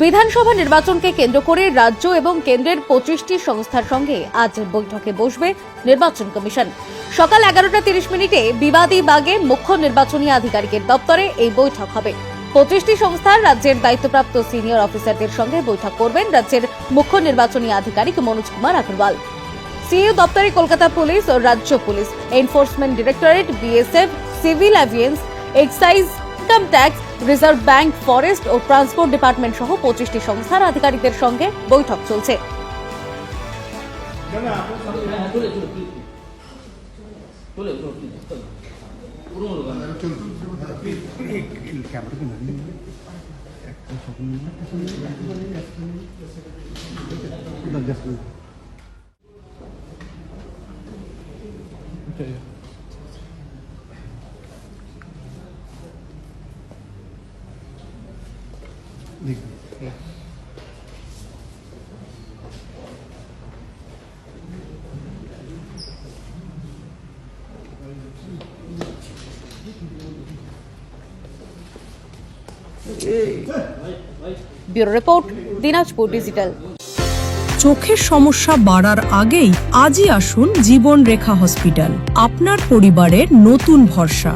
বিধানসভা নির্বাচনকে কেন্দ্র করে রাজ্য এবং কেন্দ্রের পঁচিশটি সংস্থার সঙ্গে আজ বৈঠকে বসবে নির্বাচন কমিশন। সকাল এগারোটা তিরিশ মিনিটে বিবাদী বাগে মুখ্য নির্বাচনী আধিকারিকের দপ্তরে এই বৈঠক হবে। পঁচিশটি সংস্থার রাজ্যের দায়িত্বপ্রাপ্ত সিনিয়র অফিসারদের সঙ্গে বৈঠক করবেন রাজ্যের মুখ্য নির্বাচনী আধিকারিক মনোজ কুমার আগরওয়াল। সিইও দপ্তরে কলকাতা পুলিশ ও রাজ্য police. Enforcement directorate BSF, civil অ্যাভিয়েন্স, excise income tax reserve bank forest ও ট্রান্সপোর্ট ডিপার্টমেন্ট সহ পঁচিশটি সংস্থার আধিকারিকদের সঙ্গে বৈঠক চলছে ব্যুরো রিপোর্ট দিনাজপুর ডিজিটাল চোখের সমস্যা বাড়ার আগেই আজই আসুন জীবন রেখা হসপিটাল। আপনার পরিবারের নতুন ভরসা।